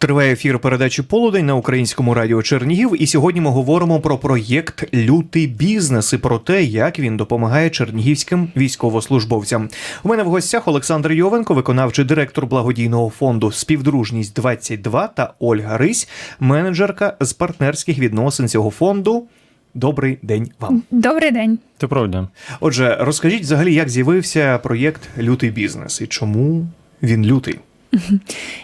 Триває ефір передачі Полудень на українському радіо Чернігів. І сьогодні ми говоримо про проєкт Лютий бізнес і про те, як він допомагає чернігівським військовослужбовцям. У мене в гостях Олександр Йовенко, виконавчий директор благодійного фонду Співдружність 22 та Ольга Рись, менеджерка з партнерських відносин цього фонду. Добрий день вам. Добрий день. Це правда. Отже, розкажіть взагалі, як з'явився проєкт Лютий бізнес і чому він лютий?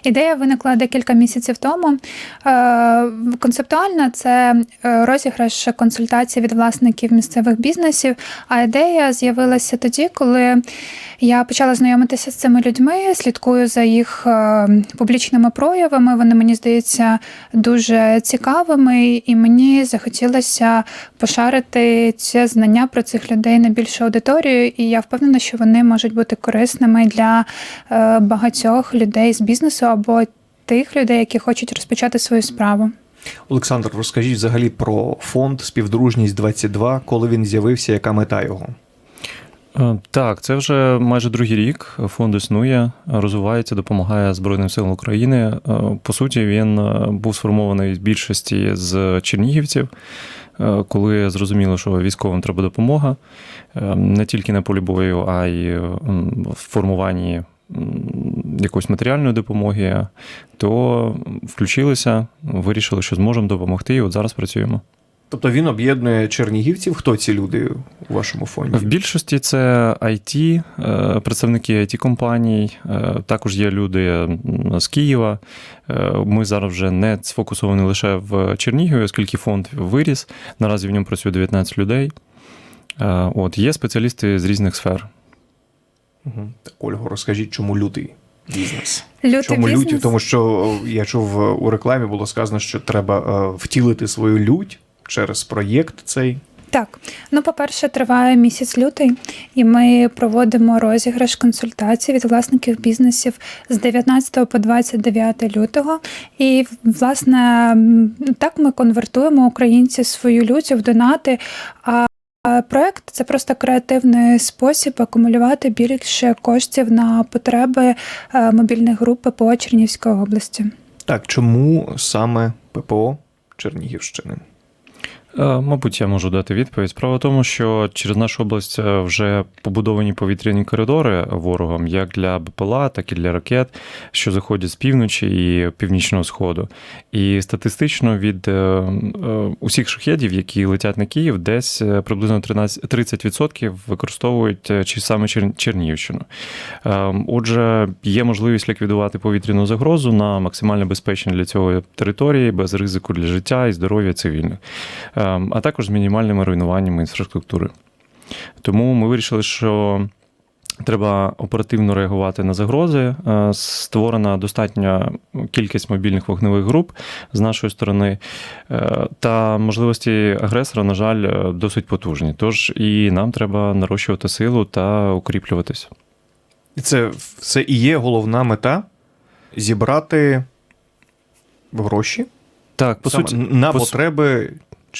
Ідея виникла декілька місяців тому. Е, Концептуально це е, розіграш консультацій від власників місцевих бізнесів. А ідея з'явилася тоді, коли я почала знайомитися з цими людьми, слідкую за їх е, публічними проявами. Вони мені здаються дуже цікавими, і мені захотілося пошарити ці знання про цих людей на більшу аудиторію. І я впевнена, що вони можуть бути корисними для багатьох людей з бізнесу або тих людей, які хочуть розпочати свою справу. Олександр, розкажіть взагалі про фонд Співдружність 22 коли він з'явився, яка мета його? Е, Так, це вже майже другий рік. Фонд існує, розвивається, допомагає Збройним силам України. Е, По суті, він е, був сформований в більшості з чернігівців, коли зрозуміло, що військовим треба допомога не тільки на полі бою, а й в формуванні якоїсь матеріальної допомоги, то включилися, вирішили, що зможемо допомогти, і от зараз працюємо. Тобто він об'єднує чернігівців. Хто ці люди у вашому фонді? В більшості це IT, е, представники it компаній е, також є люди з Києва. Е, Ми зараз вже не сфокусовані лише в Чернігові, оскільки фонд виріс. Наразі в ньому працює 19 людей. Е, От, є спеціалісти з різних сфер. Угу. Так, Ольго, розкажіть, чому лютий бізнес? Лютий чому бізнес. люті? Тому що я чув е, у рекламі було сказано, що треба е, втілити свою лють через проєкт цей. Так, ну по-перше, триває місяць лютий, і ми проводимо розіграш консультацій від власників бізнесів з 19 по 29 лютого. І власне так ми конвертуємо українці свою лють в донати. А Проект це просто креативний спосіб акумулювати більше коштів на потреби е, мобільних груп ППО Чернігівської області. Так, чому саме ППО Чернігівщини? Е, Мабуть, я можу дати відповідь. Справа в тому, що через нашу область е, вже побудовані повітряні коридори ворогом, як для БПЛА, так і для ракет, що заходять з півночі і північного сходу. І статистично від е, усіх шахедів, які летять на Київ, десь приблизно 13, 30% використовують чи саме Чер- Чернігівщину. Е, Отже, є можливість ліквідувати повітряну загрозу на максимально безпечній для цього території, без ризику для життя і здоров'я цивільних. Е, а також з мінімальними руйнуваннями інфраструктури. Тому ми вирішили, що треба оперативно реагувати на загрози. Е, Створена достатня кількість мобільних вогневих груп з нашої сторони, Е, та можливості агресора, на жаль, е, досить потужні. Тож і нам треба нарощувати силу та укріплюватись. І це все і є головна мета зібрати гроші Так, по суті, на по потреби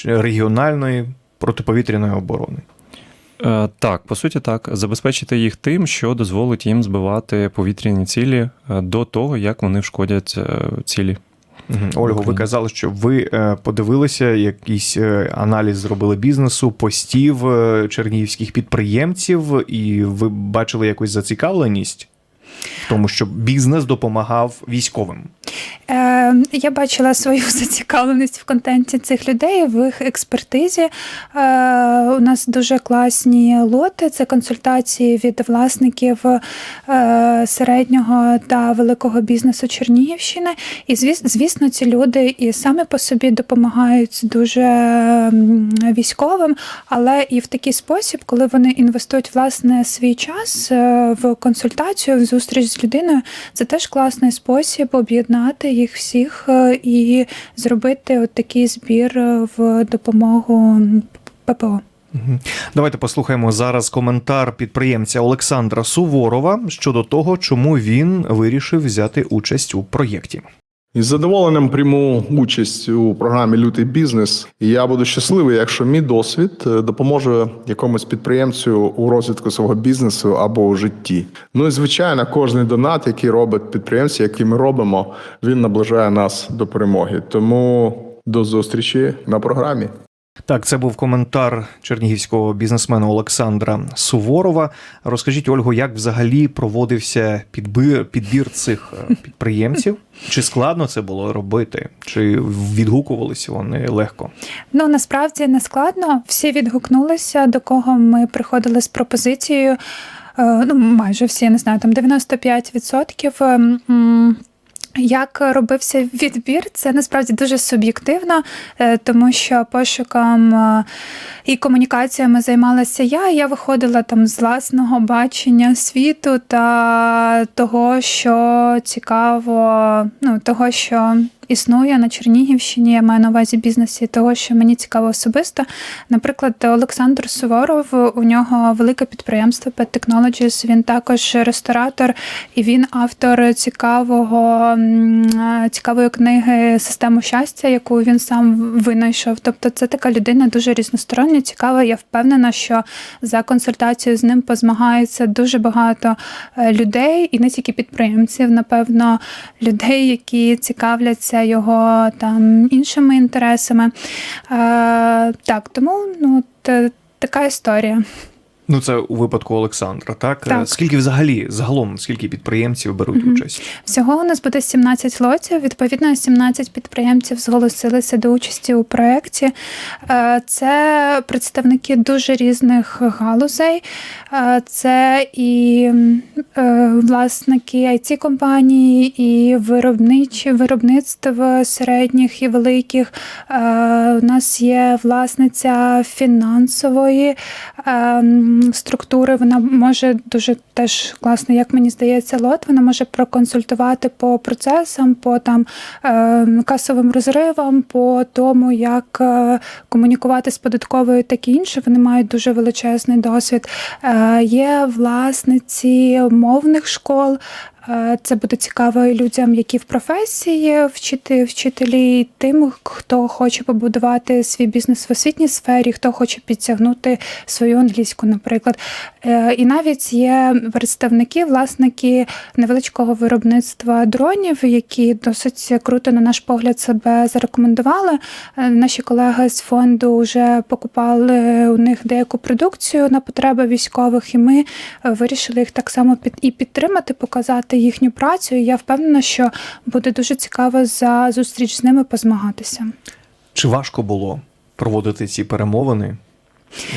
регіональної протиповітряної оборони. Е, Так, по суті, так. Забезпечити їх тим, що дозволить їм збивати повітряні цілі е, до того, як вони вшкодять е, цілі. Ольго, ви казали, що ви подивилися якийсь аналіз зробили бізнесу, постів чернігівських підприємців, і ви бачили якусь зацікавленість в тому, щоб бізнес допомагав військовим. Е, я бачила свою зацікавленість в контенті цих людей, в їх експертизі. Е, у нас дуже класні лоти. Це консультації від власників е, середнього та великого бізнесу Чернігівщини. І звіс- звісно, ці люди і самі по собі допомагають дуже військовим, але і в такий спосіб, коли вони інвестують власне свій час е, в консультацію, в зустріч з людиною, це теж класний спосіб об'єднати їх всіх е, і зробити от такий збір е, в допомогу ППО. Давайте послухаємо зараз коментар підприємця Олександра Суворова щодо того, чому він вирішив взяти участь у проєкті. Із задоволенням прийму участь у програмі Лютий бізнес. Я буду щасливий, якщо мій досвід е, допоможе якомусь підприємцю у розвитку свого бізнесу або у житті. Ну і звичайно, кожний донат, який робить підприємці, який ми робимо, він наближає нас до перемоги. Тому до зустрічі на програмі. Так, це був коментар чернігівського бізнесмена Олександра Суворова. Розкажіть, Ольго, як взагалі проводився підбір, підбір цих е, підприємців? Чи складно це було робити? Чи відгукувалися вони легко? Ну насправді не складно. Всі відгукнулися, до кого ми приходили з пропозицією. Е, Ну, майже всі, я не знаю, там 95%. Як робився відбір, це насправді дуже суб'єктивно, е, тому що пошуком е, і комунікаціями займалася я. Я виходила там з власного бачення світу та того, що цікаво, ну того, що існує на Чернігівщині. Я маю на увазі бізнесі, того, що мені цікаво особисто. Наприклад, Олександр Суворов, у нього велике підприємство Pet Technologies, Він також ресторатор і він автор цікавого е, цікавої книги Систему щастя, яку він сам винайшов. Тобто, це така людина дуже різностороння, цікава. Я впевнена, що за консультацією з ним позмагається дуже багато е, людей, і не тільки підприємців, напевно, людей, які цікавляться його там іншими інтересами. Е, так, тому ну, т- така історія. Ну, це у випадку Олександра, так? Так. Е, Скільки взагалі загалом скільки підприємців беруть Мгм. участь? Всього у нас буде 17 лотів. Відповідно, 17 підприємців зголосилися до участі у проєкті. Е, Це представники дуже різних галузей. Е, Це і власники it компанії, і виробничі виробництв середніх і великих. У нас є власниця фінансової е, м, структури. Вона може дуже теж класно, як мені здається, лот. Вона може проконсультувати по процесам, по там е, касовим розривам, по тому, як е, комунікувати з податковою, так і інше. Вони мають дуже величезний досвід. Е, Є власниці мовних школ. Е, Це буде цікаво і людям, які в професії, вчити вчителі, і тим, хто хоче побудувати свій бізнес в освітній сфері, хто хоче підтягнути свою англійську, наприклад. Е, І навіть є представники, власники невеличкого виробництва дронів, які досить круто, на наш погляд, себе зарекомендували. Е, Наші колеги з фонду вже покупали у них деяку продукцію на потреби військових, і ми вирішили їх так само під і підтримати, показати їхню працю. І я впевнена, що буде дуже цікаво за зустріч з ними позмагатися. Чи важко було проводити ці перемовини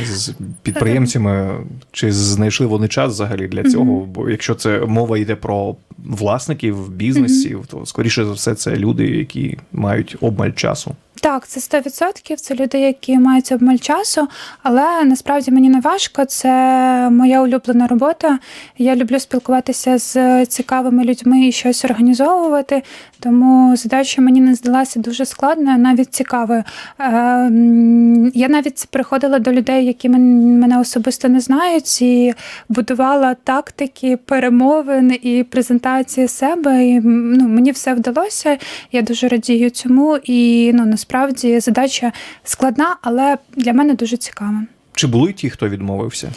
з підприємцями? Чи знайшли вони час взагалі для цього? Бо якщо це мова йде про власників бізнесів, то скоріше за все це люди, які мають обмаль часу. Так, це 100%. Це люди, які мають обмаль часу, але насправді мені не важко. Це моя улюблена робота. Я люблю спілкуватися з цікавими людьми і щось організовувати. Тому задача мені не здалася дуже складною, навіть цікавою. Е, Я навіть приходила до людей, які мене особисто не знають, і будувала тактики, перемовин і презентації себе. І ну, мені все вдалося. Я дуже радію цьому. І ну насправді задача складна, але для мене дуже цікава. Чи були ті, хто відмовився?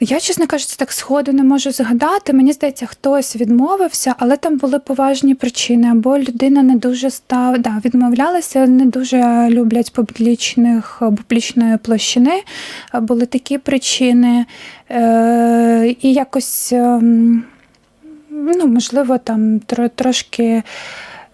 Я, чесно кажучи, так сходу не можу згадати. Мені здається, хтось відмовився, але там були поважні причини. Або людина не дуже став, да, відмовлялася, не дуже люблять публічних публічної площини. Були такі причини. Е, і якось, ем, ну, можливо, там тро, трошки.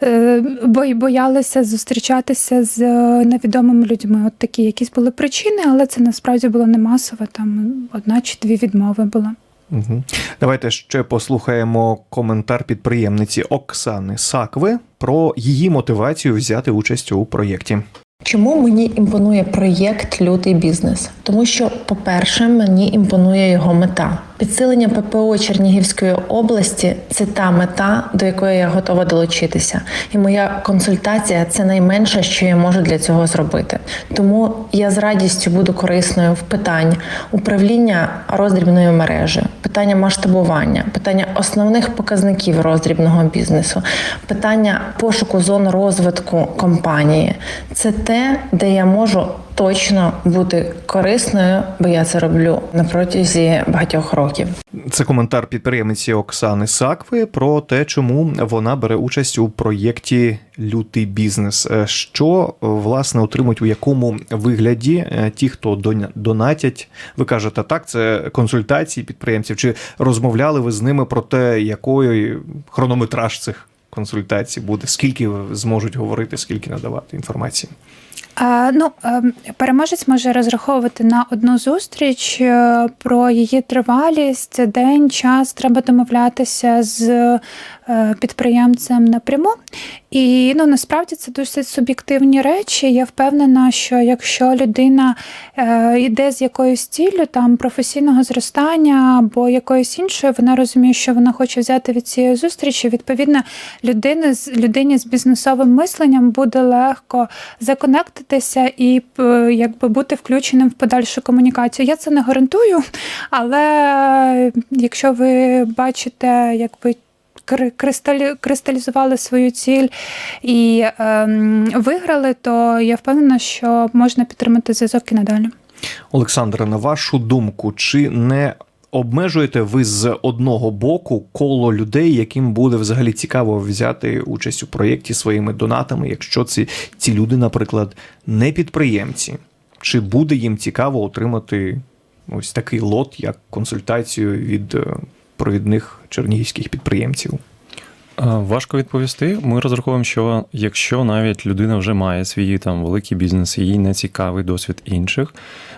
Е, бо- Боялися зустрічатися з е, невідомими людьми. От такі якісь були причини, але це насправді було не масово. Там одна чи дві відмови було. Угу. Давайте ще послухаємо коментар підприємниці Оксани Сакви про її мотивацію взяти участь у проєкті. Чому мені імпонує проєкт Лютий бізнес? Тому що, по-перше, мені імпонує його мета Підсилення ППО Чернігівської області це та мета, до якої я готова долучитися. І моя консультація це найменше, що я можу для цього зробити. Тому я з радістю буду корисною в питанні управління роздрібною мережею, питання масштабування, питання основних показників роздрібного бізнесу, питання пошуку зон розвитку компанії. Це те, де я можу точно бути корисною, бо я це роблю на протязі багатьох років. Це коментар підприємниці Оксани Сакви про те, чому вона бере участь у проєкті Лютий бізнес. Е, Що власне отримують у якому вигляді е, ті, хто донатять. Ви кажете, так, це консультації підприємців. Чи розмовляли ви з ними про те, якою хронометраж цих консультацій буде? Скільки зможуть говорити, скільки надавати інформації? А, ну, ем, переможець може розраховувати на одну зустріч е, про її тривалість, день, час. Треба домовлятися з е, підприємцем напряму. І ну, насправді це досить суб'єктивні речі. Я впевнена, що якщо людина е, йде з якоюсь ціллю, там професійного зростання або якоюсь іншою, вона розуміє, що вона хоче взяти від цієї зустрічі. Відповідно, людини з людині з бізнесовим мисленням буде легко законектитися і якби бути включеним в подальшу комунікацію. Я це не гарантую, але якщо ви бачите, якби. кри- кристалізували свою ціль і ем, виграли, то я впевнена, що можна підтримати зв'язок і надалі. Олександре, на вашу думку, чи не обмежуєте ви з одного боку коло людей, яким буде взагалі цікаво взяти участь у проєкті своїми донатами, якщо ці, ці люди, наприклад, не підприємці? Чи буде їм цікаво отримати ось такий лот, як консультацію від е, провідних чернігівських підприємців? Важко відповісти. Ми розраховуємо, що якщо навіть людина вже має свій там великий бізнес, їй не цікавий досвід інших,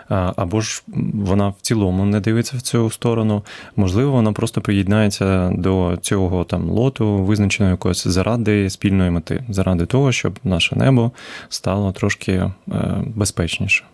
або ж вона в цілому не дивиться в цю сторону, можливо, вона просто приєднається до цього там лоту, визначеного якогось заради спільної мети, заради того, щоб наше небо стало трошки е, безпечніше.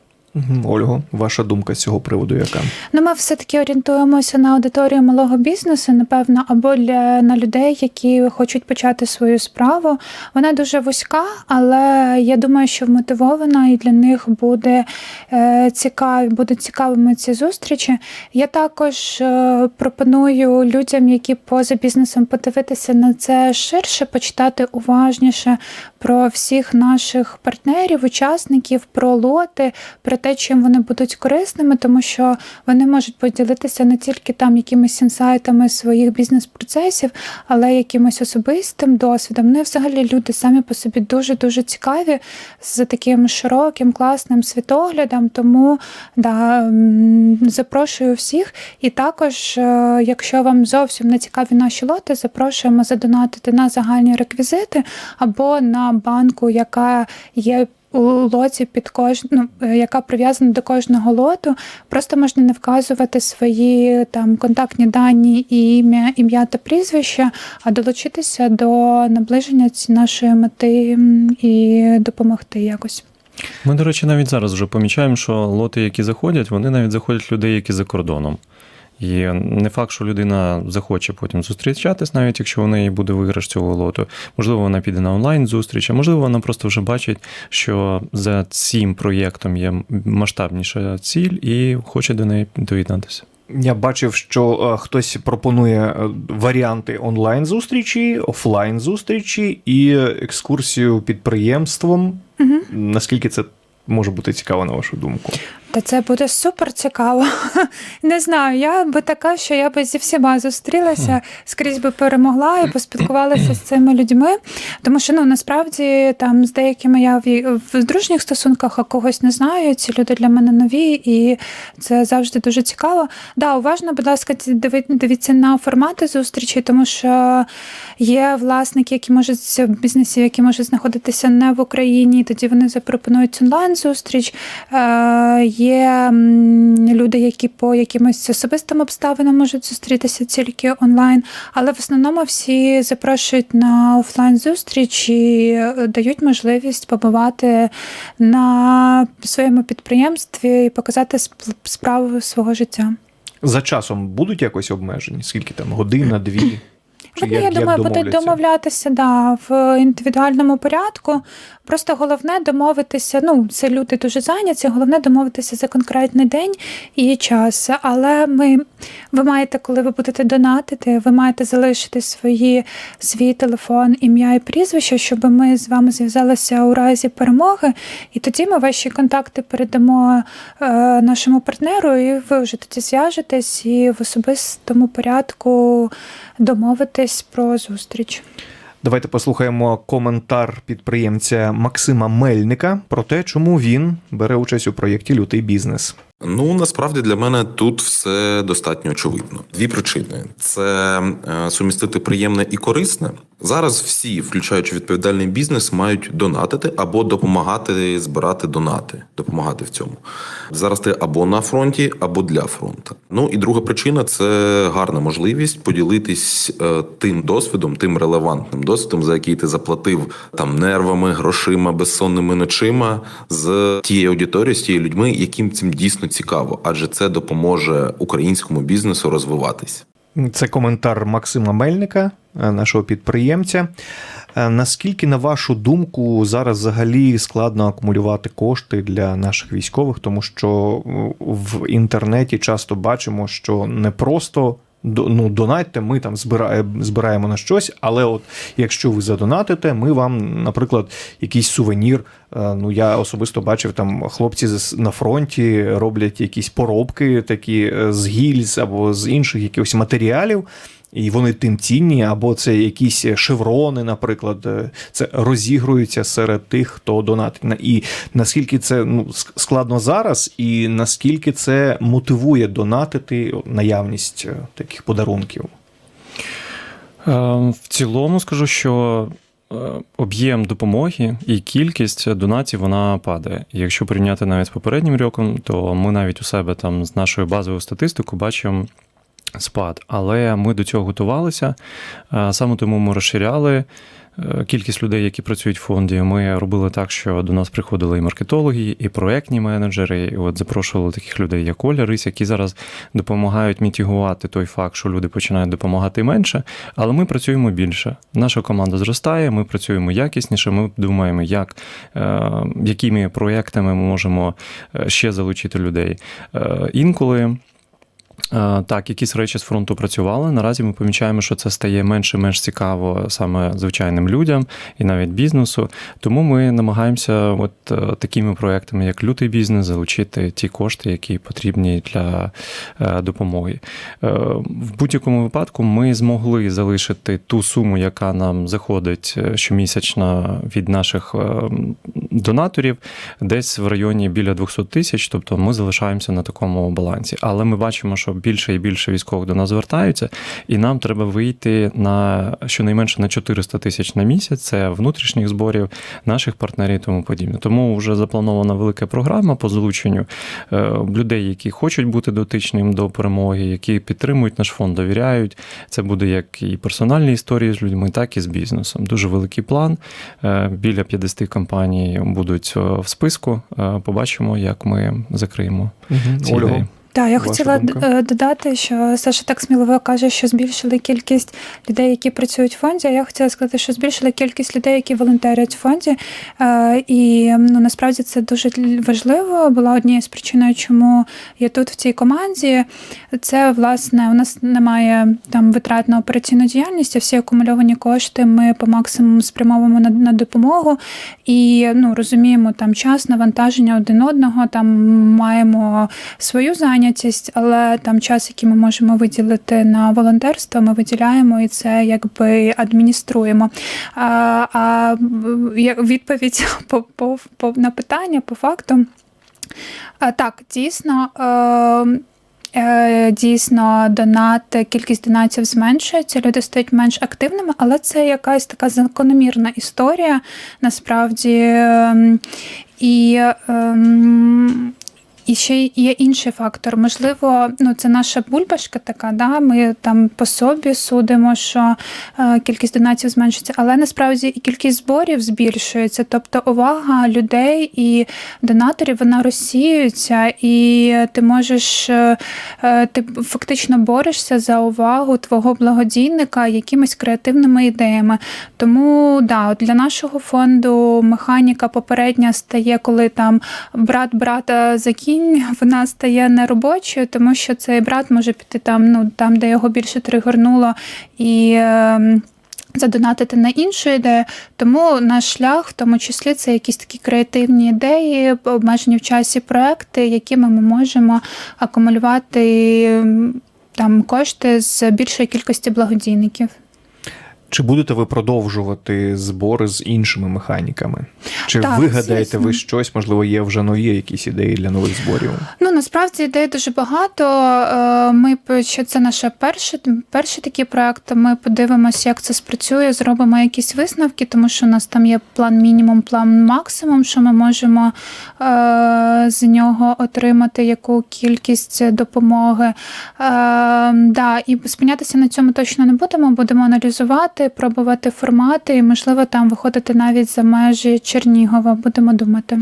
Ольго, ваша думка з цього приводу яка? Ну, ми все-таки орієнтуємося на аудиторію малого бізнесу, напевно, або для на людей, які хочуть почати свою справу. Вона дуже вузька, але я думаю, що вмотивована і для них буде е, цікаві, будуть цікавими ці зустрічі. Я також е, пропоную людям, які поза бізнесом подивитися на це ширше, почитати уважніше про всіх наших партнерів, учасників, про лоти, про те, чим вони будуть корисними, тому що вони можуть поділитися не тільки там якимись інсайтами своїх бізнес-процесів, але якимось особистим досвідом. Вони взагалі люди самі по собі дуже дуже цікаві з таким широким, класним світоглядом. Тому да, запрошую всіх. І також, е, якщо вам зовсім не цікаві наші лоти, запрошуємо задонатити на загальні реквізити або на банку, яка є. У лоті під кож... ну, е, яка прив'язана до кожного лоту, просто можна не вказувати свої там контактні дані і ім'я, ім'я та прізвище, а долучитися до наближення нашої мети і допомогти якось. Ми, до речі, навіть зараз вже помічаємо, що лоти, які заходять, вони навіть заходять людей, які за кордоном. І не факт, що людина захоче потім зустрічатись, навіть якщо у неї буде виграш цього лоту. Можливо, вона піде на онлайн зустріч, а можливо, вона просто вже бачить, що за цим проєктом є масштабніша ціль і хоче до неї доєднатися. Я бачив, що е, хтось пропонує е, варіанти онлайн зустрічі, офлайн зустрічі і екскурсію підприємством. Угу. Наскільки це може бути цікаво, на вашу думку? Та це буде супер цікаво. Не знаю, я би така, що я би зі всіма зустрілася, скрізь би перемогла і поспілкувалася з цими людьми. Тому що ну насправді там з деякими я в, в дружніх стосунках, а когось не знаю. Ці люди для мене нові, і це завжди дуже цікаво. Да, уважно, будь ласка, дивіться на формати зустрічі, тому що є власники, які можуть бізнесів, які можуть знаходитися не в Україні, тоді вони запропонують онлайн зустріч. Е, Є люди, які по якимось особистим обставинам можуть зустрітися тільки онлайн, але в основному всі запрошують на офлайн зустріч і е, дають можливість побувати на своєму підприємстві і показати сп- справу свого життя. За часом будуть якось обмежені? Скільки там година, дві? Вони, як- я як думаю, будуть домовлятися да, в індивідуальному порядку. Просто головне домовитися. Ну, це люди дуже зайняті. Головне домовитися за конкретний день і час. Але ми, ви маєте, коли ви будете донатити, ви маєте залишити свої, свій телефон, ім'я і прізвище, щоб ми з вами зв'язалися у разі перемоги. І тоді ми ваші контакти передамо е, нашому партнеру, і ви вже тоді зв'яжетесь і в особистому порядку домовитись про зустріч. Давайте послухаємо коментар підприємця Максима Мельника про те, чому він бере участь у проєкті Лютий бізнес. Ну насправді для мене тут все достатньо очевидно. Дві причини: це е, сумістити приємне і корисне. Зараз всі, включаючи відповідальний бізнес, мають донатити або допомагати збирати донати, допомагати в цьому. Зараз ти або на фронті, або для фронту. Ну і друга причина це гарна можливість поділитись е, тим досвідом, тим релевантним досвідом, за який ти заплатив там нервами, грошима, безсонними ночима з тією аудиторією, з тією людьми, яким цим дійсно цікаво, адже це допоможе українському бізнесу розвиватись. Це коментар Максима Мельника, е, нашого підприємця. Е, Наскільки, на вашу думку, зараз взагалі складно акумулювати кошти для наших військових, тому що е, в інтернеті часто бачимо, що не просто ну, донатьте, ми там збираємо, збираємо на щось, але от якщо ви задонатите, ми вам, наприклад, якийсь сувенір. е, Ну, я особисто бачив, там хлопці на фронті роблять якісь поробки такі е, з гільз або з інших якихось матеріалів. І вони тим цінні, або це якісь шеврони, наприклад, е, це розігруються серед тих, хто донатить. І наскільки це ну, складно зараз, і наскільки це мотивує донатити наявність е, таких подарунків. Е, В цілому скажу, що об'єм допомоги і кількість донатів вона падає. Якщо порівняти навіть з попереднім роком, то ми навіть у себе там з нашою базовою статистикою бачимо. Спад, але ми до цього готувалися. Е, Саме тому ми розширяли е, кількість людей, які працюють в фонді. Ми робили так, що до нас приходили і маркетологи, і проектні менеджери. І от запрошували таких людей, як Оля Рись, які зараз допомагають мітігувати той факт, що люди починають допомагати менше. Але ми працюємо більше. Наша команда зростає, ми працюємо якісніше. Ми думаємо, як, е, якими проектами ми можемо ще залучити людей. Інколи. Е, Так, якісь речі з фронту працювали. Наразі ми помічаємо, що це стає менше і менш цікаво саме звичайним людям і навіть бізнесу. Тому ми намагаємося, от е, такими проектами, як лютий бізнес, залучити ті кошти, які потрібні для е, допомоги. В будь-якому випадку ми змогли залишити ту суму, яка нам заходить щомісячно від наших донаторів, десь в районі біля 200 тисяч. Тобто ми залишаємося на такому балансі. Але ми бачимо, що більше і більше військових до нас звертаються, і нам треба вийти на щонайменше на 400 тисяч на місяць. Це внутрішніх зборів, наших партнерів і тому подібне. Тому вже запланована велика програма по залученню е, людей, які хочуть бути дотичним до перемоги, які підтримують наш фонд, довіряють. Це буде як і персональні історії з людьми, так і з бізнесом. Дуже великий план. Е, Біля 50 компаній будуть е, в списку. Побачимо, як ми закриємо ці Ольго, ідеї. Так, я Ваша хотіла думка? е, додати, що Саша так сміливо каже, що збільшили кількість людей, які працюють в фонді. А я хотіла сказати, що збільшили кількість людей, які волонтерять в фонді. Е, І ну насправді це дуже важливо. Була однією з причиною, чому я тут в цій команді. Це власне у нас немає там витрат на операційну діяльність, а всі акумульовані кошти ми по максимуму спрямовуємо на, на допомогу і ну розуміємо там час навантаження один одного. Там маємо свою зайнятість, але там час, який ми можемо виділити на волонтерство, ми виділяємо і це якби адмініструємо. А, а відповідь по, по, по на питання по факту. А, так, дійсно. Е, Е, Дійсно, донат, кількість донатів зменшується, люди стають менш активними, але це якась така закономірна історія насправді. Ем, І ем, І ще є інший фактор. Можливо, ну це наша бульбашка така. Да? Ми там по собі судимо, що е, кількість донатів зменшується, але насправді і кількість зборів збільшується. Тобто увага людей і донаторів вона розсіюється, і ти можеш е, е, ти фактично борешся за увагу твого благодійника якимись креативними ідеями. Тому да, для нашого фонду механіка попередня стає, коли там брат брата закінь, вона стає неробочою, тому що цей брат може піти там, ну там, де його більше тригорнуло, і. ем, Задонатити на іншу ідею, тому наш шлях, в тому числі, це якісь такі креативні ідеї, обмежені в часі проекти, якими ми можемо акумулювати ем, там кошти з більшої кількості благодійників. Чи будете ви продовжувати збори з іншими механіками? Чи Так, вигадаєте звісно. ви щось? Можливо, є вже нові якісь ідеї для нових зборів? Ну насправді ідей дуже багато. Е, Ми що це наше перше, перший такий проект. Ми подивимося, як це спрацює, зробимо якісь висновки, тому що у нас там є план мінімум, план максимум, що ми можемо е, з нього отримати яку кількість допомоги. Е, да, і спинятися на цьому точно не будемо. Будемо аналізувати, пробувати формати, і можливо там виходити навіть за межі Чернігова. Будемо думати.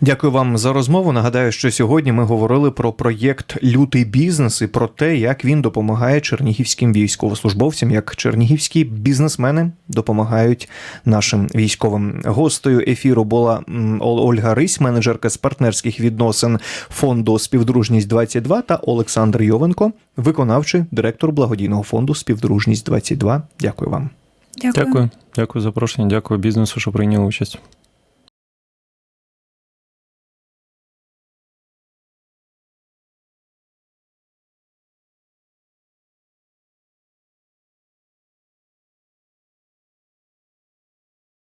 Дякую вам за розмову. Нагадаю, що сьогодні ми говорили про проєкт Лютий бізнес і про те, як він допомагає чернігівським військовослужбовцям, як чернігівські бізнесмени допомагають нашим військовим. Гостею ефіру була Ол- Ольга Рись, менеджерка з партнерських відносин фонду Співдружність 22 та Олександр Йовенко, виконавчий директор благодійного фонду Співдружність 22 Дякую вам. Дякую. Дякую, дякую за запрошення, дякую бізнесу, що прийняли участь.